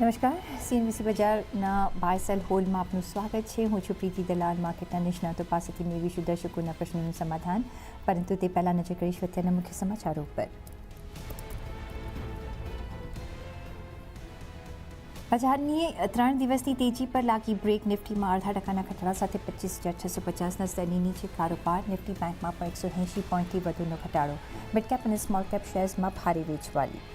નમસ્કાર. સીએનબીસી બજારના by cell હોલમાં આપનું સ્વાગત છે. હું છું પ્રીતિ દલાલ માર્કેટના નિષ્ણાતો પાસેથી મેળવીશું દર્શકોના પ્રશ્નોનું સમાધાન. પરંતુ તે પહેલાં નજર કરીશું અત્યારના મુખ્ય સમાચારો પર બજારની ત્રણ દિવસની તેજી પર લાગી બ્રેક. નિફ્ટીમાં અડધા ટકાના ઘટાડા સાથે પચીસ હજાર છસો પચાસના સ્તરની નીચે કારોબાર નિફ્ટી બેંકમાં પણ એકસો એંશી પોઈન્ટથી વધુનો ઘટાડો. મિડકેપ અને સ્મોલ કેપ શેર્સમાં ભારે વેચવાલી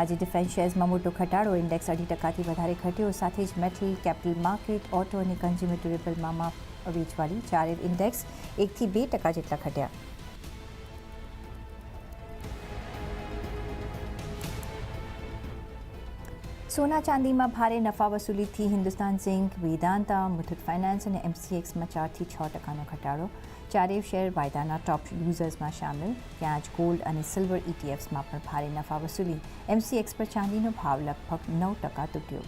આજે ડિફેન્સ શેર્સમાં મોટો ઘટાડો, ઇન્ડેક્સ અઢી ટકાથી વધારે ઘટ્યો, સાથે જ મેટલ, કેપિટલ માર્કેટ, ઓટો અને કન્ઝ્યુમર ડ્યુરેબલમાં વેચવાળી ચારે ઇન્ડેક્સ એકથી બે ટકા જેટલા ઘટ્યા. સોના ચાંદીમાં ભારે નફા વસૂલીથી હિન્દુસ્તાન ઝિંક, વેદાંતા, મુથુટ ફાઇનાન્સ અને એમસીએક્સમાં ચારથી છ ટકાનો ઘટાડો. ચારેય શેર વાયદાના ટોપ યુઝર્સમાં સામેલ. ત્યાં જ ગોલ્ડ અને સિલ્વર ઇટીએફ્સમાં પણ ભારે નફા વસૂલી. એમસીએક્સ પર ચાંદીનો ભાવ લગભગ નવ ટકા તૂટ્યો.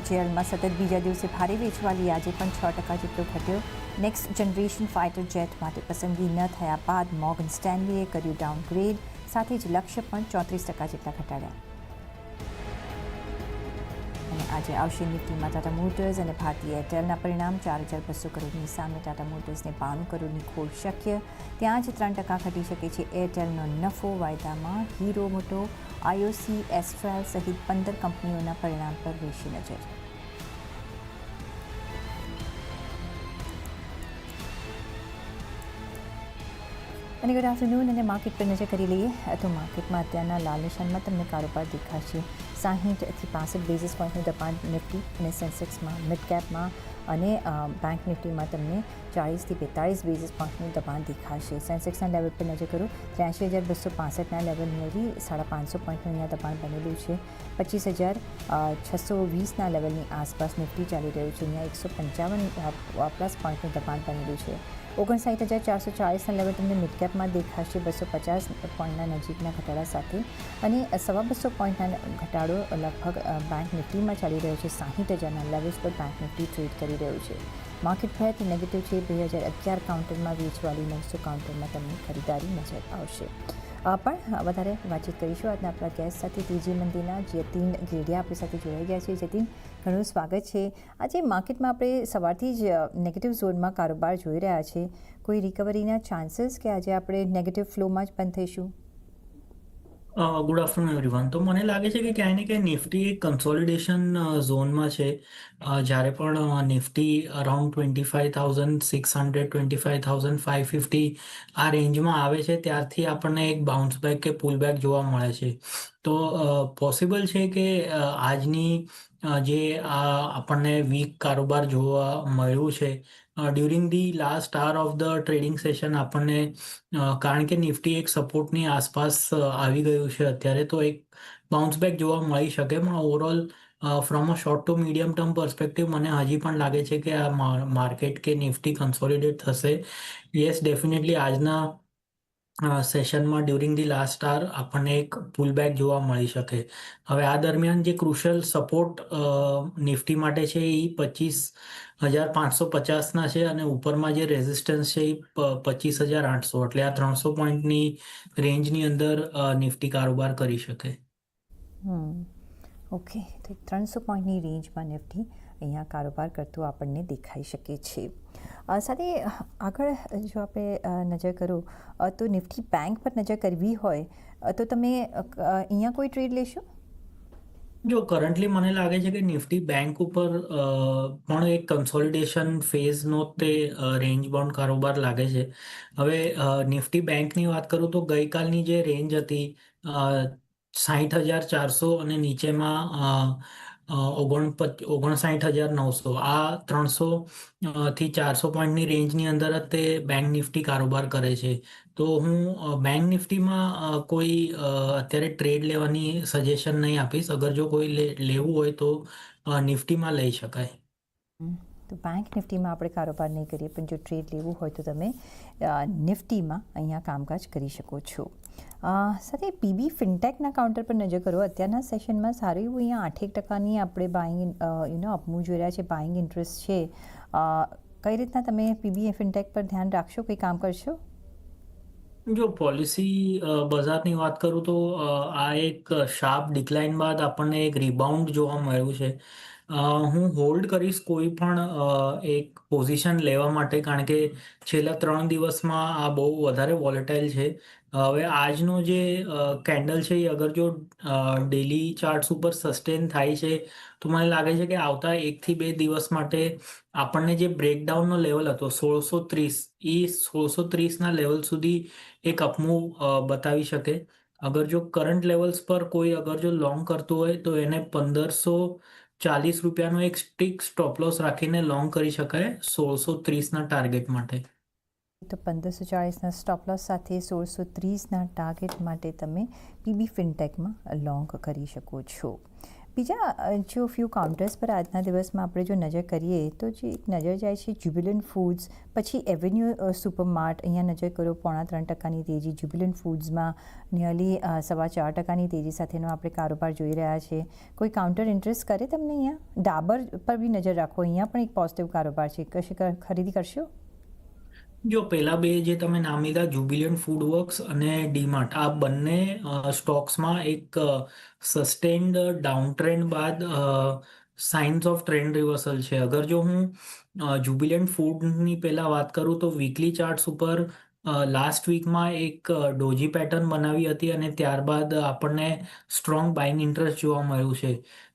એચએલમાં સતત બીજા દિવસે ભારે વેચવાલી આજે પણ છ ટકા જેટલો ઘટ્યો. નેક્સ્ટ જનરેશન ફાઇટર જેટ માટે પસંદગી ન થયા બાદ મોર્ગન સ્ટેનલીએ કર્યું ડાઉનગ્રેડ સાથે જ લક્ષ્ય પણ ચોત્રીસ ટકા જેટલા ઘટાડ્યા. અને આજે આવશે નિફ્ટીમાં ટાટા મોટર્સ અને ભારતીય એરટેલના પરિણામ. ચાર હજાર બસો કરોડની સામે ટાટા મોટર્સને બાણું કરોડની ખોળ શક્ય. ત્યાં જ ત્રણ ટકા ઘટી શકે છે એરટેલનો નફો. વાયદામાં હીરો મોટો. આઈઓસી એસ્ટ્રેલ સહિત પંદર કંપનીઓના પરિણામ પર રહેશે નજર. અને ગુડ આફ્ટરનૂન અને માર્કેટ પર નજર કરી લઈએ તો માર્કેટમાં અત્યારના લાલ નિશાનમાં તમને કારોબાર દેખાશે સાહીઠથી પાસઠ બેઝિસ પોઈન્ટનું દબાણ નિફ્ટી અને સેન્સેક્સમાં મિડ કેપમાં અને બેંક નિફ્ટીમાં તમને ચાળીસથી બેતાળીસ બેઝિસ પોઈન્ટનું દબાણ દેખાશે સેન્સેક્સના લેવલ પર નજર કરું ત્ર્યાસી હજાર બસો પાસઠના લેવલ મેળવી સાડા પાંચસો પોઈન્ટનું અહીંયા દબાણ બનેલું છે પચીસ હજાર છસો વીસના લેવલની આસપાસ નિફ્ટી ચાલી રહ્યું છે અહીંયા એકસો પંચાવન પ્લસ પોઈન્ટનું દબાણ બનેલું છે ઓગણસાઠ હજાર ચારસો ચાળીસના લેવલ તમને મિડકેપમાં દેખાશે બસો પચાસ પોઈન્ટના નજીકના ઘટાડા સાથે અને સવા બસો પોઈન્ટના ઘટાડો લગભગ બેંક નિફ્ટીમાં ચાલી રહ્યો છે. સાહીઠ હજારના લેવલ્સ પર બેંક નિફ્ટી ટ્રેડ કરી રહ્યું છે. માર્કેટ ભેટ નેગેટિવ છે. બે હજાર અગિયાર કાઉન્ટરમાં વેચવાળી નવસો કાઉન્ટરમાં તમને ખરીદારી નજર આવશે. પણ વધારે વાતચીત કરીશું. આજના આપણા ગેસ્ટ સાથે ત્રીજી મંદિરના જતીન ગેડિયા આપણી સાથે જોડાઈ ગયા છે. જતીન, ઘણું સ્વાગત છે. આજે માર્કેટમાં આપણે સવારથી જ નેગેટિવ ઝોનમાં કારોબાર જોઈ રહ્યા છે. કોઈ રિકવરીના ચાન્સીસ કે આજે આપણે નેગેટિવ ફ્લોમાં જ બંધ થઈશું? ગુડ આફ્ટરનૂન એવરીવન તો મને લાગે છે કે ક્યાંય ને ક્યાંય નિફ્ટી એક કન્સોલિડેશન ઝોનમાં છે. જ્યારે પણ nifty around twenty five thousand six hundred twenty five thousand five fifty આ રેન્જમાં આવે છે, ત્યારથી આપણને એક બાઉન્સ બેક કે પુલ બેક જોવા મળે છે. તો પોસિબલ છે કે આજની જે આ આપણને વીક કારોબાર જોવા મળ્યું છે during the last hour of the trading session આપણને કારણ કે નિફ્ટી એક સપોર્ટની આસપાસ આવી ગયું છે. અત્યારે તો એક બાઉન્સ બેક જોવા મળી શકે, પણ overall from a short to medium term perspective મને હજી પણ લાગે છે કે આ માર્કેટ કે નિફ્ટી કન્સોલિડેટ થશે. યસ ડેફિનેટલી આજના સેશનમાં ડ્યુરિંગ ધી લાસ્ટ આર આપણને એક પુલબેક જોવા મળી શકે. હવે આ દરમિયાન જે ક્રુશિયલ સપોર્ટ નિફ્ટી માટે છે એ પચીસ હજાર પાંચસો પચાસના છે અને ઉપરમાં જે રેઝિસ્ટન્સ છે એ પચીસ હજાર આઠસો. એટલે આ ત્રણસો પોઈન્ટની રેન્જની અંદર નિફ્ટી કારોબાર કરી શકે. ઓકે. ત્રણસો પોઈન્ટની રેન્જમાં નિફ્ટી. અહીંયા કારોબાર કરતું આપણને દેખાઈ શકે છે. સાથે આગળ જો આપણે નજર કરો તો નિફ્ટી બેંક પર નજર કરવી હોય તો તમે અહીંયા કોઈ ટ્રેડ લેશો? જો, કરન્ટલી મને લાગે છે કે નિફ્ટી બેંક ઉપર પણ એક કન્સોલિડેશન ફેઝનો તે રેન્જ બાઉન્ડ કારોબાર લાગે છે. હવે નિફ્ટી બેંકની વાત કરું તો ગઈકાલની જે રેન્જ હતી સાહીઠ હજાર ચારસો અને નીચેમાં ઓગણ ઓગણસાઠ હજાર નવસો. આ ત્રણસો થી ચારસો પોઈન્ટની રેન્જની અંદર જ તે બેંક નિફ્ટી કારોબાર કરે છે. તો હું બેંક નિફ્ટીમાં કોઈ અત્યારે ટ્રેડ લેવાની સજેશન નહીં આપીશ. અગર જો કોઈ લેવું હોય તો નિફ્ટીમાં લઈ શકાય. તો બેંક નિફ્ટીમાં આપણે કારોબાર નહીં કરીએ, પણ જો ટ્રેડ લેવું હોય તો તમે નિફ્ટીમાં અહીંયા કામકાજ કરી શકો છો. સાથે પીબી ફિનટેકના કાઉન્ટર પર નજર કરો. અત્યારના સેશનમાં સારું એવું અહીંયા આઠેક ટકાની આપણે બાઇંગ યુનો અપમૂવ જોઈ રહ્યા છે બાઇંગ ઇન્ટરેસ્ટ છે. કઈ રીતના તમે પીબી ફિનટેક પર ધ્યાન રાખશો? કંઈ કામ કરશો? જો પોલિસી બજારની વાત કરું તો આ એક શાર્પ ડિક્લાઇન બાદ આપણને એક રિબાઉન્ડ જોવા મળ્યું છે. હું હોલ્ડ કરીશ કોઈ પણ એક પોઝિશન લેવા માટે કારણ કે છેલ્લા ત્રણ દિવસમાં આ બહુ વધારે વોલેટાઇલ છે. હવે આજનો જે કેન્ડલ છે એ અગર જો ડેલી ચાર્ટ્સ ઉપર સસ્ટેન થાય છે, તો મને લાગે છે કે આવતા એકથી બે દિવસ માટે આપણને જે બ્રેકડાઉનનો લેવલ હતો, સોળસો ત્રીસ એ સોળસો ત્રીસના લેવલ સુધી એક અપમૂવ બતાવી શકે. અગર જો કરંટ લેવલ્સ પર કોઈ અગર જો લોંગ કરતું હોય તો એને પંદરસો ચાલીસ રૂપિયાનો એક સ્ટિક સ્ટોપ લોસ રાખીને લોંગ કરી શકાય સોળસો ત્રીસના ટાર્ગેટ માટે. તો પંદરસો ચાળીસના સ્ટોપ લોસ સાથે સોળસો ત્રીસના ટાર્ગેટ માટે તમે પીબી ફિનટેકમાં લોંગ કરી શકો છો. બીજા જો ફ્યુ કાઉન્ટર્સ પર આજના દિવસમાં આપણે જો નજર કરીએ તો જે એક નજર જાય છે જ્યુબિલન ફૂડ્સ પછી એવન્યુ સુપરમાર્ટ અહીંયા નજર કરો પોણા ત્રણ ટકાની તેજી. જ્યુબિલન ફૂડ્સમાં નિયરલી સવા ચાર ટકાની તેજી સાથેનો આપણે કારોબાર જોઈ રહ્યા છે. કોઈ કાઉન્ટર ઇન્ટરેસ્ટ કરે તમને અહીંયા? ડાબર પર બી નજર રાખો. અહીંયા પણ એક પોઝિટિવ કારોબાર છે. કશે ખરીદી કરશો? જો પહેલાં બે જે તમે નામ લીધા જુબિલિયન્ટ ફૂડ વર્ક્સ અને ડીમાર્ટ આ બંને સ્ટોક્સમાં એક સસ્ટેન્ડ ડાઉન ટ્રેન્ડ બાદ સાઇન્સ ઓફ ટ્રેન્ડ રિવર્સલ છે. અગર જો હું જુબિલિયન્ટ ફૂડની પહેલાં વાત કરું તો વીકલી ચાર્ટ્સ ઉપર લાસ્ટ વીકમાં એક ડોજી પેટર્ન બનાવી હતી અને ત્યારબાદ આપણને સ્ટ્રોંગ બાઇંગ ઇન્ટરેસ્ટ જોવા મળ્યું છે.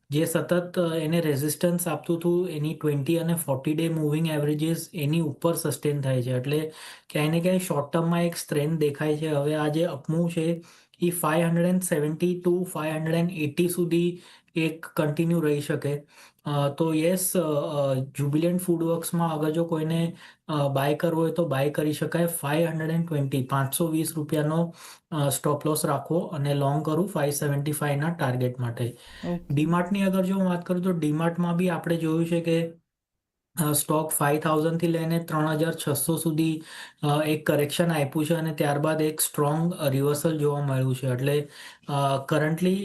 જે સતત એને રેઝિસ્ટન્સ આપતું હતું, એની ટ્વેન્ટી અને ફોર્ટી ડે મૂવિંગ એવરેજીસ એની ઉપર સસ્ટેન થાય છે. એટલે ક્યાંય ને ક્યાંય શોર્ટ ટર્મમાં એક સ્ટ્રેન્થ દેખાય છે. હવે આ જે અપમૂવ છે, એ five hundred and seventy to five hundred and eighty સુધી એક કન્ટિન્યુ રહી શકે. અ, તો યસ જ્યુબિલિયન્ટ ફૂડ વર્ક્સમાં અગર જો કોઈને બાય કરવો હોય તો બાય કરી શકાય. ફાઇવ હંડ્રેડ એન્ડ ટ્વેન્ટી પાંચસો વીસ રૂપિયાનો સ્ટોપ લોસ રાખવો અને લોંગ કરું ફાઇવ સેવન્ટી ફાઇવના ટાર્ગેટ માટે. ડીમાર્ટની અગર જો હું વાત કરું તો ડીમાર્ટમાં બી આપણે જોયું છે કે સ્ટોક ફાઇવ થાઉઝન્ડથી લઈને ત્રણ હજાર છસો સુધી અ, એક કરેક્શન આપ્યું છે અને ત્યારબાદ એક સ્ટ્રોંગ રિવર્સલ જોવા મળ્યું છે. એટલે કરન્ટલી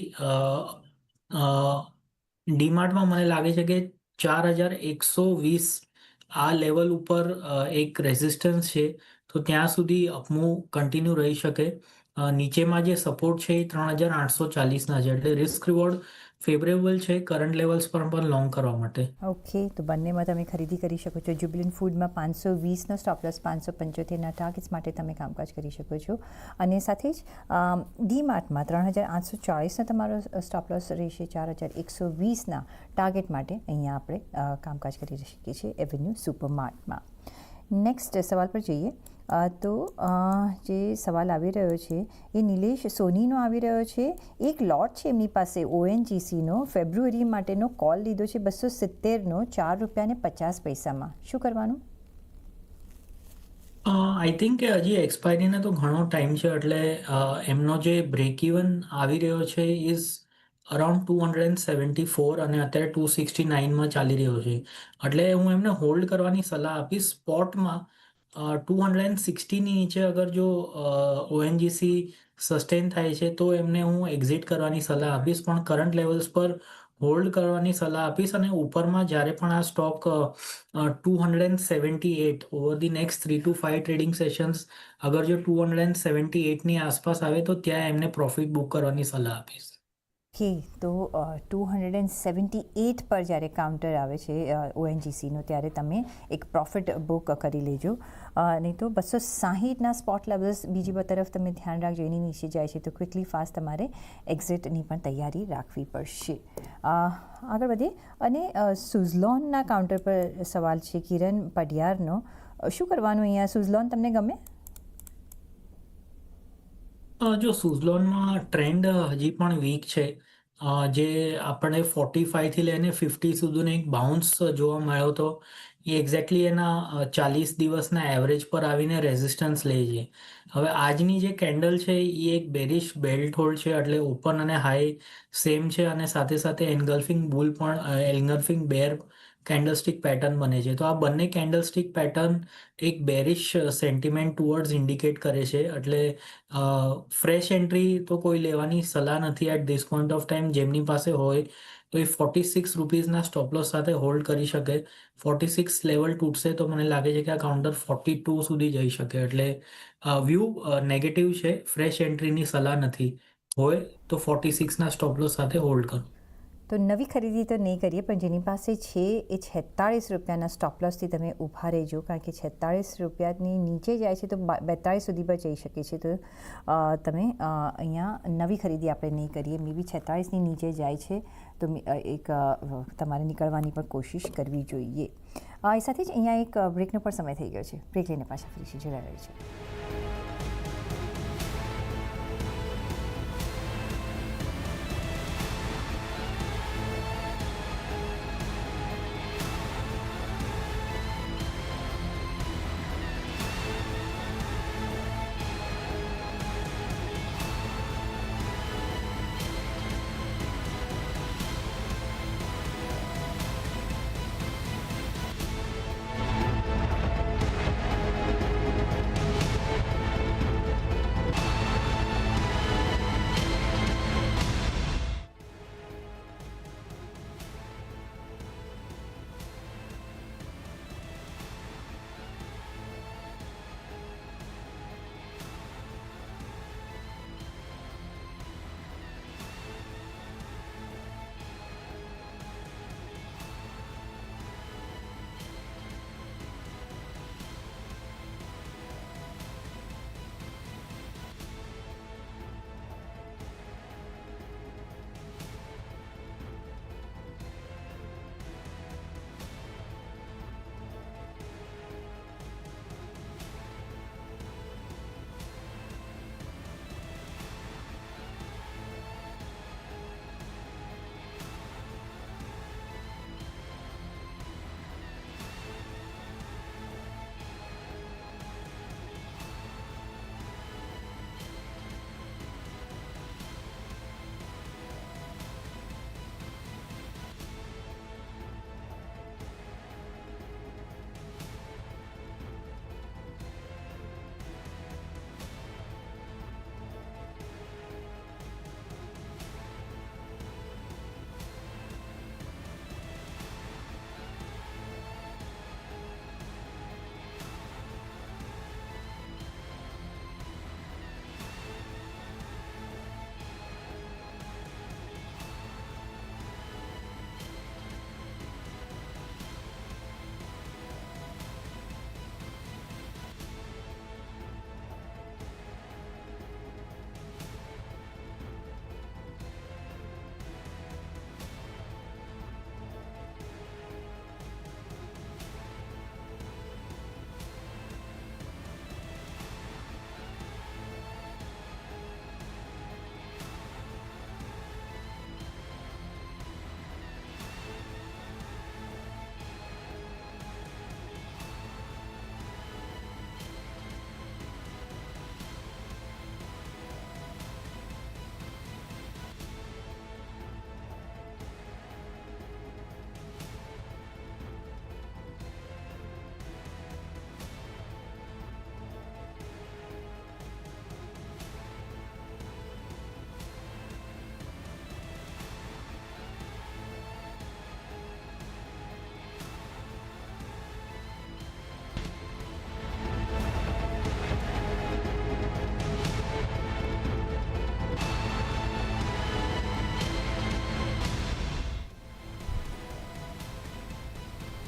ડીમાર્ટમાં મને લાગે છે કે ચાર હજાર એકસો વીસ આ લેવલ ઉપર એક રેઝિસ્ટન્સ છે. તો ત્યાં સુધી અપમૂવ કન્ટિન્યુ રહી શકે. નીચેમાં જે સપોર્ટ છે એ ત્રણ હજાર આઠસો ચાલીસના છે. એટલે રિસ્ક રિવોર્ડ ફેવરેબલ છે કરંટ લેવલ્સ પર પણ લોંગ કરવા માટે. ઓકે તો બંનેમાં તમે ખરીદી કરી શકો છો. જ્યુબિલન્ટ ફૂડમાં પાંચસો વીસનો સ્ટોપલોસ પાંચસો પંચોતેરના ટાર્ગેટ્સ માટે તમે કામકાજ કરી શકો છો. અને સાથે જ ડીમાર્ટમાં ત્રણ હજાર આઠસો ચાળીસનો તમારો સ્ટોપલોસ રહેશે. ચાર હજાર એકસો વીસના ટાર્ગેટ માટે અહીંયા આપણે કામકાજ કરી શકીએ છીએ એવન્યુ સુપરમાર્ટમાં નેક્સ્ટ સવાલ પર જઈએ. તો જે સવાલ આવી રહ્યો છે, એ નિલેશ સોનીનો આવી રહ્યો છે. એક લોટ છે એમની પાસે, ઓએનજીસીનો. ફેબ્રુઆરી માટેનો કોલ લીધો છે બસો સિત્તેરનો, ચાર રૂપિયાને પચાસ પૈસામાં. શું કરવાનું? આઈ થિંક કે હજી એક્સપાયરીને તો ઘણો ટાઈમ છે, એટલે એમનો જે બ્રેક ઇવન આવી રહ્યો છે is around two hundred and seventy four અને અત્યારે ટુ સિક્સટી નાઇનમાં ચાલી રહ્યો છે. એટલે હું એમને હોલ્ડ કરવાની સલાહ આપીશ. સ્પોટમાં ટુ હંડ્રેડ સિક્સટીની નીચે અગર જો ઓએનજીસી સસ્ટેન થાય છે, તો એમને હું એક્ઝિટ કરવાની સલાહ આપીશ. પણ કરંટ લેવલ્સ પર હોલ્ડ કરવાની સલાહ આપીશ અને ઉપરમાં જ્યારે પણ આ stock two hundred seventy eight over the next three to five trading sessions અગર જો ટુ હંડ્રેડ સેવન્ટી એટની આસપાસ આવે તો ત્યાં એમને પ્રોફિટ બુક કરવાની સલાહ આપીશ. કે તો two hundred and seventy eight પર જ્યારે કાઉન્ટર આવે છે ઓએનજીસીનો ત્યારે તમે એક પ્રોફિટ બુક કરી લેજો. નહીં તો બસો સાહીઠના સ્પોટ લેવલ્સ બીજી તરફ તમે ધ્યાન રાખજો, એની નીચે જાય છે, તો ક્વિકલી ફાસ્ટ તમારે એક્ઝિટની પણ તૈયારી રાખવી પડશે. આગળ વધીએ. અને સુઝલોનના કાઉન્ટર પર સવાલ છે કિરણ પડિયારનો શું કરવાનું અહીંયા? સુઝલોન તમને ગમે? અ, જો સુઝલોનમાં ટ્રેન્ડ હજી પણ વીક છે અ, જે આપણે ફોર્ટી ફાઈવથી લઈને ફિફ્ટી સુધીનો એક બાઉન્સ જોવા મળ્યો હતો એ એક્ઝેક્ટલી એના ચાલીસ દિવસના એવરેજ પર આવીને રેઝિસ્ટન્સ લે છે. હવે આજની જે કેન્ડલ છે એ એક બેરિશ બેલ્ટ હોલ્ડ છે એટલે ઓપન અને હાઈ સેમ છે અને સાથે સાથે એન્ગલ્ફિંગ બુલ પણ એન્ગલ્ફિંગ બેર કેન્ડલસ્ટિક પેટર્ન બને છે. તો આ બંને કેન્ડલસ્ટિક પેટર્ન એક બેરિશ સેન્ટિમેન્ટ ટુવર્ડ્સ ઇન્ડિકેટ કરે છે. એટલે ફ્રેશ એન્ટ્રી તો કોઈ લેવાની સલાહ નથી at this point of time જેમની પાસે હોય તો એ ફોર્ટી સિક્સ રૂપીઝના સ્ટોપલોસ સાથે હોલ્ડ કરી શકે. ફોર્ટી સિક્સ લેવલ તૂટશે તો મને લાગે છે કે આ કાઉન્ટર ફોર્ટી ટુ સુધી જઈ શકે. એટલે વ્યૂ નેગેટિવ છે. ફ્રેશ એન્ટ્રીની સલાહ નથી. હોય તો ફોર્ટી સિક્સના સ્ટોપલોસ સાથે હોલ્ડ કરો. તો નવી ખરીદી તો નહીં કરીએ, પણ જેની પાસે છે એ છેતાળીસ રૂપિયાના સ્ટોપલોસથી તમે ઊભા રહેજો, કારણ કે છેતાળીસ રૂપિયાની નીચે જાય છે તો બેતાળીસ સુધી પણ જઈ શકે છે. તો તમે અહીંયા નવી ખરીદી આપણે નહીં કરીએ, મે બી છેતાળીસની નીચે જાય છે, તો એક તમારે નીકળવાની પણ કોશિશ કરવી જોઈએ. એ સાથે જ અહીંયા એક બ્રેકનો પણ સમય થઈ ગયો છે. બ્રેક લઈને પાછા ફરીથી જોડાયા છે.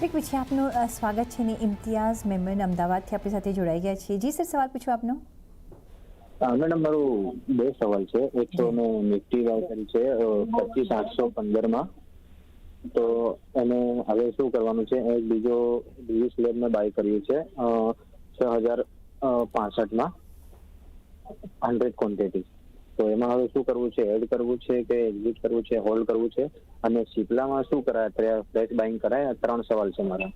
બ્રેક વિશે આપનું સ્વાગત છે ને ઇમ્તિયાઝ મેમન અમદાવાદથી આપણી સાથે જોડાઈ ગયા છે જી સર, સવાલ પૂછો આપનો. મેડમ, મારો બે સવાલ છે. એક તો મેં નિફ્ટી બાય છે પચીસ આઠસો પંદરમાં તો એને હવે શું કરવાનું છે? એક બીજો બીજી સ્લેબ મેં બાય કર્યું છે છ હજાર પાસઠમાં હંડ્રેડ ક્વોન્ટિટી તો એમાં હવે શું કરવું છે? એડ કરવું છે કે એક્ઝિટ કરવું છે? હોલ્ડ કરવું છે? અને સિપ્લામાં શું કરાય? ફ્લેટ બાઇંગ કરાય? ત્રણ સવાલ છે મારા.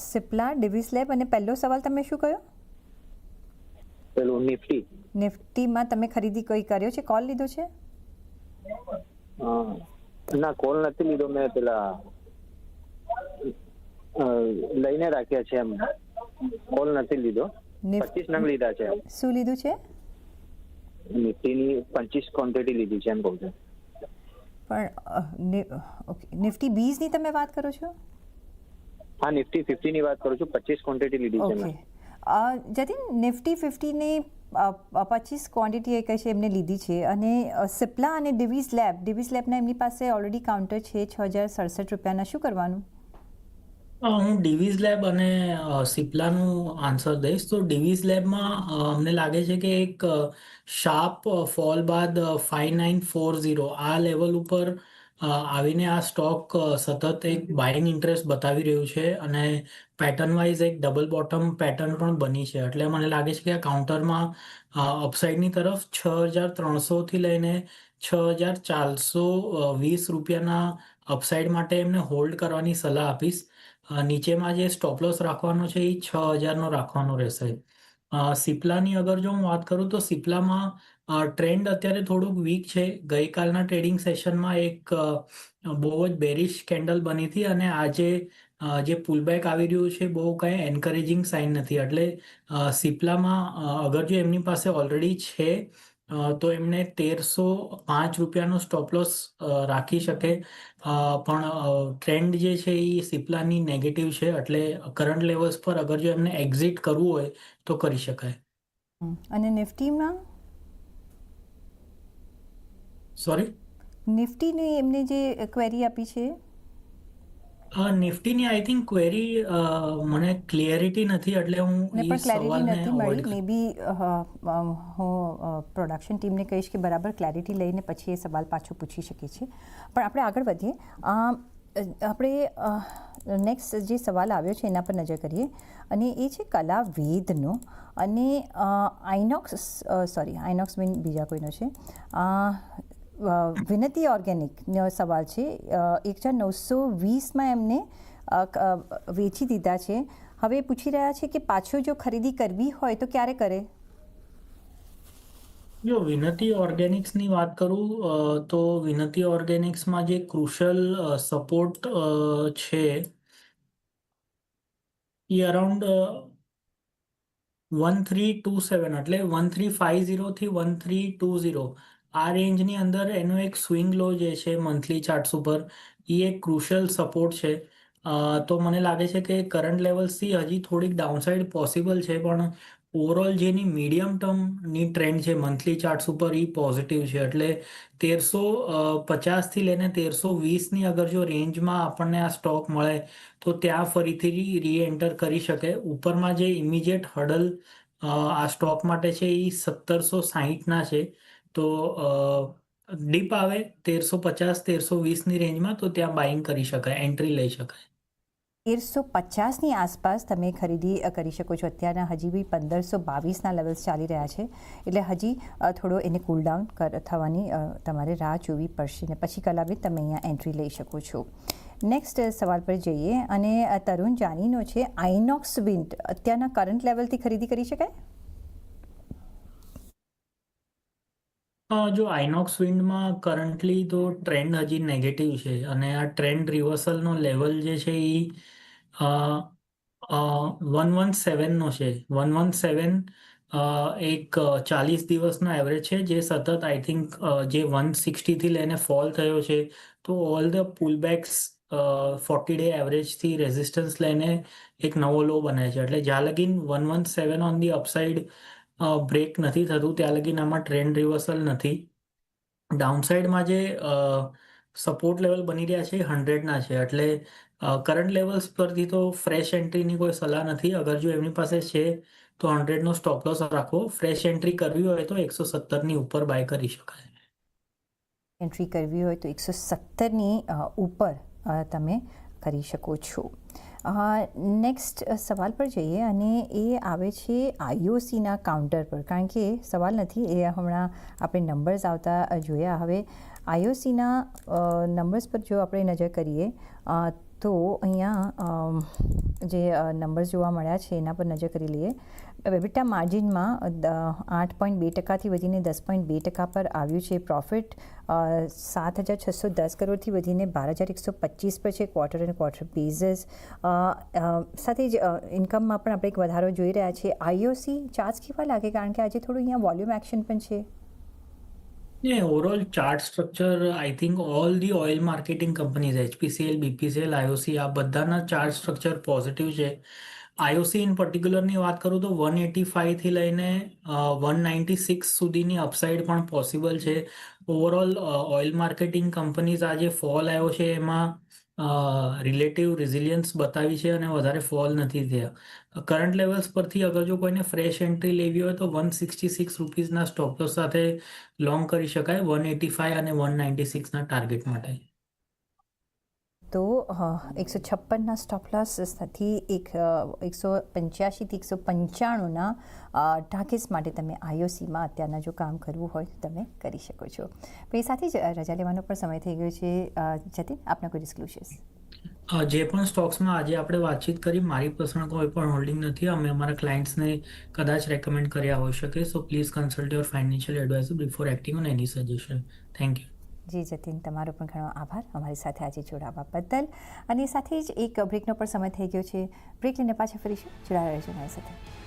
સિપ્લા ડિવિસ લેબ અને પહેલો સવાલ તમે શું કહ્યો પેલું નિફ્ટી નિફ્ટીમાં તમે ખરીદી કોઈ કર્યો છે? કોલ લીધો છે? ના કોલ નથી લીધો. મેં પેલા લઈને રાખ્યા છે એમ. કોલ નથી લીધો. પચીસ નંગ લીધા છે શું લીધું છે? નિફ્ટીની પચીસ ક્વોન્ટિટી લીધી છે એમ કહું છું. પણ ઓકે નિફ્ટી બીઝની તમે વાત કરો છો? હા નિફ્ટી ફિફ્ટીની વાત કરું છું પચીસ ક્વોન્ટિટી લીધી છે ઓકે. જતીન નિફ્ટી ફિફ્ટીની પચીસ ક્વોન્ટિટી એ કહે છે એમને લીધી છે અને સિપ્લા અને ડિવિઝ લેબ ડિવિઝ લેબના એમની પાસે ઓલરેડી કાઉન્ટર છે છ હજાર સડસઠ રૂપિયાના શું કરવાનું? અ, હું. ડીવીઝ લેબ અને અ, સિપ્લાનું આન્સર દઈશ. તો ડીવીઝ લેબમાં અ, અમને લાગે છે કે એક શાર્પ ફોલ બાદ ફાઇવ નાઇન ફોર ઝીરો. આ લેવલ ઉપર અ, આવીને આ સ્ટોક અ, સતત એક બાઇંગ ઇન્ટરેસ્ટ બતાવી રહ્યું છે અને પેટર્ન વાઇઝ એક ડબલ બોટમ પેટર્ન પણ બની છે. એટલે મને લાગે છે કે આ કાઉન્ટરમાં અપસાઇડની તરફ છ હજાર ત્રણસોથી લઈને છ હજાર ચારસો વીસ રૂપિયાના અપસાઇડ માટે એમને હોલ્ડ કરવાની સલાહ આપીશ. નીચેમાં જે સ્ટોપ લોસ રાખવાનો છે એ છ હજારનો રાખવાનો રહેશે. અ, સિપ્લાની અગર જો હું વાત કરું તો સિપ્લામાં ટ્રેન્ડ અત્યારે થોડુંક વીક છે. ગઈકાલના ટ્રેડિંગ સેશનમાં એક બહુ જ બેરિશ કેન્ડલ બની હતી અને આજે જે પુલબેક આવી રહ્યું છે બહુ કંઈ એન્કરેજિંગ સાઇન નથી. એટલે અ, સિપ્લામાં અગર જો એમની પાસે ઓલરેડી છે અ, તો એમને તેરસો પાંચ રૂપિયાનો સ્ટોપ લોસ રાખી શકે. અ, પણ ટ્રેન્ડ જે છે એ સિપ્લાની નેગેટિવ છે. એટલે કરંટ લેવલ્સ પર અગર જો એમને એક્ઝિટ કરવું હોય તો કરી શકાય. હમ. અને નિફ્ટીમાં સોરી નિફ્ટીની એમને જે ક્વેરી આપી છે નિફ્ટીની આઈ થિંક ક્વેરી મને ક્લિયરિટી નથી એટલે હું એ પણ ક્લેરિટી સવાલને નથી અવોઇડ મે બી હું પ્રોડક્શન ટીમને કહીશ કે બરાબર ક્લેરિટી લઈને પછી એ સવાલ પાછો પૂછી શકીએ છીએ. પણ આપણે આગળ વધીએ. અ, આપણે નેક્સ્ટ જે સવાલ આવ્યો છે એના પર નજર કરીએ. અને એ છે કલા વેદનો અને આઇનોક્સ સોરી આઇનોક્સ મીન બીજા કોઈનો છે. અ, અ, વિનતી ઓર્ગેનિકનો સવાલ છે. એક હજાર નવસો વીસમાં એમને વેચી દીધા છે. હવે પૂછી રહ્યા છે કે પાછો જો ખરીદી કરવી હોય તો ક્યારે કરે? જો વિનતી ઓર્ગેનિક્સની વાત કરું તો વિનતી ઓર્ગેનિક્સમાં જે ક્રુશલ સપોર્ટ છે, એ around one three two seven એટલે વન થ્રી ફાઇવ ઝીરોથી વન થ્રી ટુ ઝીરો આ રેન્જની અંદર એનો એક સ્વિંગ લો જે છે મંથલી ચાર્ટ્સ ઉપર એ એક ક્રુશિયલ સપોર્ટ છે. તો મને લાગે છે કે કરંટ લેવલ્સથી હજી થોડીક ડાઉનસાઇડ પોસિબલ છે, પણ ઓવરઓલ જેની મીડિયમ ટર્મની ટ્રેન્ડ છે મંથલી ચાર્ટ્સ ઉપર એ પોઝિટિવ છે. એટલે તેરસો પચાસથી લઈને તેરસો વીસની અગર જો રેન્જમાં આપણને આ સ્ટોક મળે, તો ત્યાં ફરીથી રી એન્ટર કરી શકે. ઉપરમાં જે ઇમિડિયેટ હડલ આ સ્ટોક માટે છે એ સત્તરસો સાહીઠના છે. તો ડીપ આવે તેરસો પચાસ, તેરસો વીસની રેન્જમાં, તો ત્યાં બાઇંગ કરી શકાય, એન્ટ્રી લઈ શકાય. તેરસો પચાસની આસપાસ તમે ખરીદી કરી શકો છો. અત્યારના હજી બી પંદરસો બાવીસના લેવલ્સ ચાલી રહ્યા છે. એટલે હજી થોડો એને કૂલ ડાઉન થવાની તમારે રાહ જોવી પડશે ને પછી કલાવી તમે અહીંયા એન્ટ્રી લઈ શકો છો. નેક્સ્ટ સવાલ પર જઈએ અને તરુણ જાનીનો છે આઇનોક્સ વિન્ડ અત્યારના કરંટ લેવલથી ખરીદી કરી શકાય? અ, જો આઇનોક્સ વિન્ડમાં કરન્ટલી તો ટ્રેન્ડ હજી નેગેટિવ છે અને આ ટ્રેન્ડ રિવર્સલનો લેવલ જે છે એ વન વન સેવનનો છે. વન વન સેવન એક ચાલીસ દિવસનો એવરેજ છે જે સતત આઈ થિંક જે વન સિક્સટીથી લઈને ફોલ થયો છે. તો all the pullbacks forty day એવરેજથી resistance લઈને એક નવો લો બને છે. એટલે જ્યાં લગીન one one seven on the upside break નથી થતું. ત્યાં લગીન આમાં ટ્રેન્ડ રિવર્સલ નથી. ડાઉનસાઇડમાં જે સપોર્ટ લેવલ બની રહ્યા છે હંડ્રેડના છે. એટલે કરંટ લેવલ્સ પરથી તો ફ્રેશ એન્ટ્રીની કોઈ સલાહ નથી. અગર જો એમની પાસે છે, તો હંડ્રેડનો સ્ટોપ લોસ રાખો. ફ્રેશ એન્ટ્રી કરવી હોય તો એકસો સત્તરની ઉપર બાય કરી શકાય. એન્ટ્રી કરવી હોય તો એકસો સત્તરની ઉપર તમે કરી શકો છો. નેક્સ્ટ સવાલ પર જઈએ અને એ આવે છે આઈઓસીના કાઉન્ટર પર. કારણ કે સવાલ નથી, એ હમણાં આપણે નંબર્સ આવતા જોયા. હવે આઈઓસીના નંબર્સ પર જો આપણે નજર કરીએ તો અહીંયા જે નંબર્સ જોવા મળ્યા છે, એના પર નજર કરી લઈએ. વેબિટા માર્જિનમાં આઠ પોઈન્ટ બે ટકાથી વધીને દસ પોઈન્ટ બે ટકા પર આવ્યું છે પ્રોફિટ સાત હજાર છસો દસ કરોડથી વધીને બાર હજાર એકસો પચીસ પર છે ક્વાર્ટર એન્ડ ક્વાર્ટર બેઝિસ સાથે જ ઇન્કમમાં પણ આપણે એક વધારો જોઈ રહ્યા છીએ. આઈઓસી ચાર્જ કેવા લાગે? કારણ કે આજે થોડું અહીંયા વોલ્યુમ એક્શન પણ છે. Yeah, overall chart structure, I think all the oil marketing companies, HPCL, BPCL, IOC, આ બધાના ચાર્ટ સ્ટ્રક્ચર પોઝિટિવ છે. આઈઓસી ઇન પર્ટિક્યુલરની વાત કરું તો વન એટી ફાઈવથી લઈને વન નાઇન્ટી સિક્સ સુધીની અપસાઇડ પણ પોસિબલ છે. ઓવરઓલ ઓઇલ માર્કેટિંગ કંપનીઝ આ જે ફોલ આવ્યો છે એમાં રિલેટિવ રિઝિલિયન્સ બતાવી છે અને વધારે ફોલ નથી થયા. કરંટ લેવલ્સ પરથી અગર જો કોઈને ફ્રેશ એન્ટ્રી લેવી હોય તો વન સિક્સટી સિક્સ રૂપીઝના સ્ટોપલોસ સાથે લોંગ કરી શકાય વન એટી ફાઈવ અને વન નાઇન્ટી સિક્સના ટાર્ગેટ માટે. તો એકસો છપ્પનના સ્ટોપ લોસથી એક એકસો પંચ્યાસીથી એકસો પંચાણુંના ટાર્ગેટ્સ માટે તમે આઈઓસીમાં અત્યારના જો કામ કરવું હોય તો તમે કરી શકો છો. પણ એ સાથે જ રજા લેવાનો પણ સમય થઈ ગયો છે. જતીન, આપના કોઈ ડિસ્ક્લોઝર્સ જે પણ સ્ટોક્સમાં આજે આપણે વાતચીત કરી, મારી પર્સનલ કોઈ પણ હોલ્ડિંગ નથી. અમે અમારા ક્લાયન્ટ્સને કદાચ રેકમેન્ડ કર્યા હોઈ શકે. So please consult your financial advisor before acting on any suggestion thank you ji Jatin તમારો પણ ઘણો આભાર અમારી સાથે આજે જોડાવા બદલ. અને સાથે જ એક બ્રેકનો પણ સમય થઈ ગયો છે. બ્રેક લઈને પાછા ફરીશું. જોડાયા રહેજો મારી સાથે.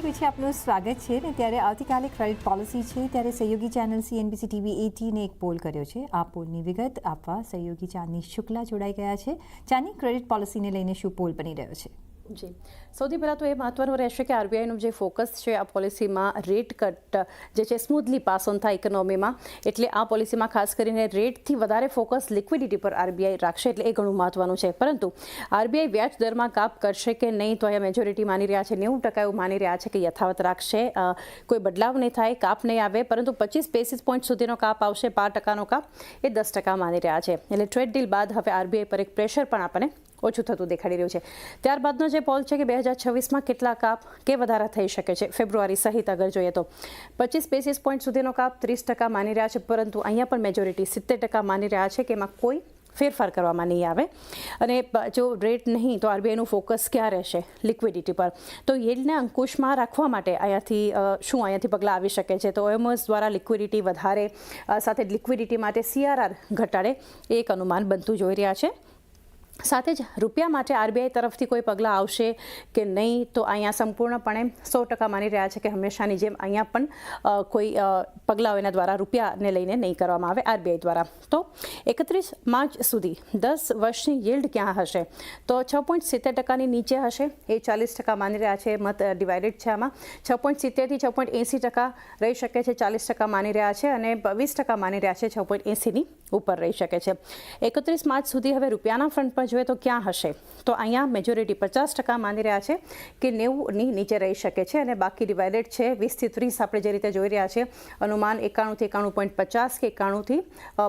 બ્રેક પછી આપનું સ્વાગત છે ને ત્યારે આવતીકાલે ક્રેડિટ પોલિસી છે, ત્યારે સહયોગી ચેનલ સીએનબીસી ટીવી એટીને એક પોલ કર્યો છે. આ પોલની વિગત આપવા સહયોગી ચાંદની શુક્લા જોડાઈ ગયા છે. ચાની ક્રેડિટ પોલિસીને લઈને શું પોલ બની રહ્યો છે? જી. સૌથી પહેલાં તો એ મહત્વનું રહેશે કે આરબીઆઈનું જે ફોકસ છે, આ પોલિસીમાં રેટ કટ જે છે સ્મૂથલી પાસ ઓન થાય ઇકોનોમીમાં એટલે આ પોલિસીમાં ખાસ કરીને રેટથી વધારે ફોકસ લિક્વિડિટી પર આરબીઆઈ રાખશે એટલે એ ઘણું મહત્વનું છે. પરંતુ આરબીઆઈ વ્યાજ દરમાં કાપ કરશે કે નહીં તો અહીંયા મેજોરિટી માની રહ્યા છે, નેવું ટકા એવું માની રહ્યા છે કે યથાવત રાખશે. કોઈ બદલાવ નહીં થાય, કાપ નહીં આવે, પરંતુ પચીસ બેસિસ પોઈન્ટ સુધીનો કાપ આવશે, બાર ટકાનો કાપ એ દસ ટકા માની રહ્યા છે. એટલે ટ્રેડ ડીલ બાદ હવે આરબીઆઈ પર એક પ્રેશર પણ આપણને ઓછું થતું દેખાડી રહ્યું છે. ત્યારબાદનો જે પોલ છે કે બે હજાર છવ્વીસમાં કેટલા કાપ કે વધારા થઈ શકે છે. ફેબ્રુઆરી સહિત અગર જોઈએ તો પચીસ બેસીસ પોઈન્ટ સુધીનો કાપ ત્રીસ ટકા માની રહ્યા છે, પરંતુ અહીંયા પણ મેજોરિટી સિત્તેર ટકા માની રહ્યા છે કે એમાં કોઈ ફેરફાર કરવામાં નહીં આવે. અને જો રેટ નહીં તો આરબીઆઈનું ફોકસ ક્યાં રહેશે લિક્વિડિટી પર? તો યીલ્ડને અંકુશમાં રાખવા માટે અહીંયાથી શું અહીંયાથી પગલાં આવી શકે છે? તો ઓએમએસ દ્વારા લિક્વિડિટી વધારે સાથે લિક્વિડિટી માટે સીઆરઆર ઘટાડે એક અનુમાન બનતું જોઈ રહ્યા છે. સાથે જ રૂપિયા માટે આરબીઆઈ તરફથી કોઈ પગલાં આવશે કે નહીં, તો અહીંયા સંપૂર્ણપણે સો ટકા માની રહ્યા છે કે હંમેશાની જેમ અહીંયા પણ કોઈ પગલાઓ એના દ્વારા રૂપિયાને લઈને નહીં કરવામાં આવે આરબીઆઈ દ્વારા. તો એકત્રીસ માર્ચ સુધી દસ વર્ષની યીલ્ડ ક્યાં હશે? તો છ પોઈન્ટ સિત્તેર ટકાની નીચે હશે. એ ચાલીસ ટકા માની રહ્યા છે, મત ડિવાઇડેડ છે આમાં. છ પોઈન્ટ સિત્તેરથી છ પોઈન્ટ એંસી ટકા રહી શકે છે, ચાલીસ ટકા માની રહ્યા છે અને વીસ ટકા માની રહ્યા છે, છ પોઈન્ટ એંસીની ઉપર રહી શકે છે. એકત્રીસ માર્ચ સુધી હવે રૂપિયાના ફ્રન્ટ પર જોઈએ તો ક્યાં હશે? તો અહીંયા મેજોરિટી પચાસ ટકા માની રહ્યા છે કે નેવુંની નીચે રહી શકે છે અને બાકી ડિવાઇડેડ છે વીસથી ત્રીસ આપણે જે રીતે જોઈ રહ્યા છે અનુમાન એકાણુંથી એકાણું પોઈન્ટ પચાસ કે એકાણુંથી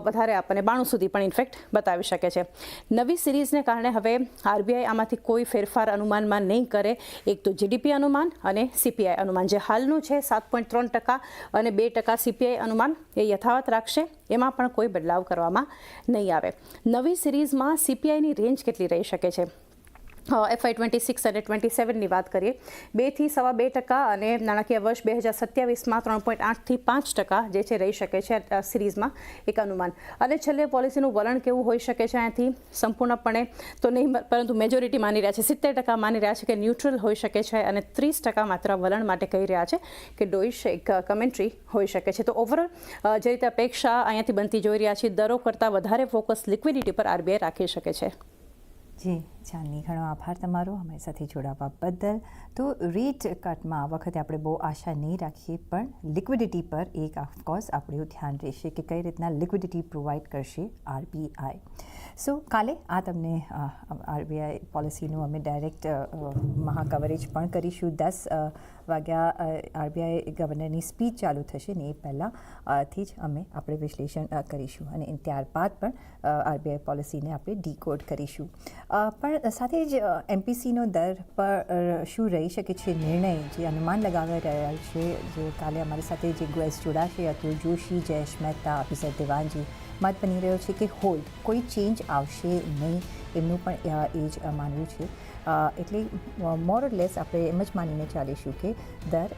વધારે આપણને બાણું સુધી પણ ઇન્ફેક્ટ બતાવી શકે છે. નવી સિરીઝને કારણે હવે આરબીઆઈ આમાંથી કોઈ ફેરફાર અનુમાનમાં નહીં કરે. એક તો જીડીપી અનુમાન અને સીપીઆઈ અનુમાન. જે હાલનું છે સાત પોઈન્ટ ત્રણ ટકા અને બે ટકા સીપીઆઈ અનુમાન એ યથાવત રાખશે. એમાં પણ કોઈ બદલાવ કરવામાં નહીં આવે. નવી સિરીઝમાં સીપીઆઈની રેન્જ કેટલી રહી શકે છે? FY twenty six and twenty સેવનની વાત કરીએ. બેથી સવા બે ટકા અને નાણાકીય વર્ષ બે હજાર સત્યાવીસમાં ત્રણ પોઈન્ટ આઠથી પાંચ ટકા જે છે રહી શકે છે સિરીઝમાં એક અનુમાન. અને છેલ્લે પોલિસીનું વલણ કેવું હોઈ શકે છે અહીંયાથી સંપૂર્ણપણે તો નહીં, પરંતુ મેજોરિટી માની રહ્યા છે. સિત્તેર ટકા માની રહ્યા છે કે ન્યુટ્રલ હોઈ શકે છે અને ત્રીસ ટકા માત્ર વલણ માટે કહી રહ્યા છે કે ડોઈશ એક કમેન્ટ્રી હોઈ શકે છે. તો ઓવરઓલ જે રીતે અપેક્ષા અહીંયાથી બનતી જોઈ રહ્યા છીએ, દરો કરતાં વધારે ફોકસ લિક્વિડિટી પર આરબીઆઈ રાખી શકે છે. જી ચાંદની ઘણો આભાર તમારો અમારી સાથે જોડાવા બદલ. તો રેટ કટમાં આ વખતે આપણે બહુ આશા નહીં રાખીએ, પણ લિક્વિડિટી પર એક ઓફકોર્સ આપણું ધ્યાન રહેશે કે કઈ રીતના લિક્વિડિટી પ્રોવાઈડ કરશે આરબીઆઈ સો કાલે આ તમને આરબીઆઈ પોલિસીનું અમે ડાયરેક્ટ મહાકવરેજ પણ કરીશું. દસ વાગ્યા આરબીઆઈ ગવર્નરની સ્પીચ ચાલુ થશે ને એ પહેલાંથી જ અમે આપણે વિશ્લેષણ કરીશું. અને ત્યારબાદ પણ આરબીઆઈ પોલિસીને આપણે ડીકોડ કરીશું. પણ સાથે જ એમપીસીનો દર પર શું રહી શકે છે નિર્ણય? જે અનુમાન લગાવી રહ્યા છે, જે કાલે અમારી સાથે જે ગેસ્ટ જોડાશે, અતુલ જોશી, જયેશ મહેતા, અભિષેક દેવાનજી મત બની રહ્યો છે કે હોય, કોઈ ચેન્જ આવશે નહીં, એમનું પણ એ જ માનવું છે. એટલે મોર લેસ આપણે એમ જ માનીને ચાલીશું કે દર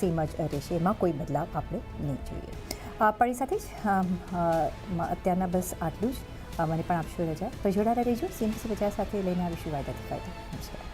સેમ જ રહેશે, એમાં કોઈ બદલાવ આપણે નહીં જોઈએ. એ સાથે જ અત્યારના બસ આટલું જ. મને પણ આપશો રજા. પછી જોડાતા રહેજો. સીએમસી બજાર સાથે લઈને આવીશું વાયદાથી ફાયદો નમસ્કાર.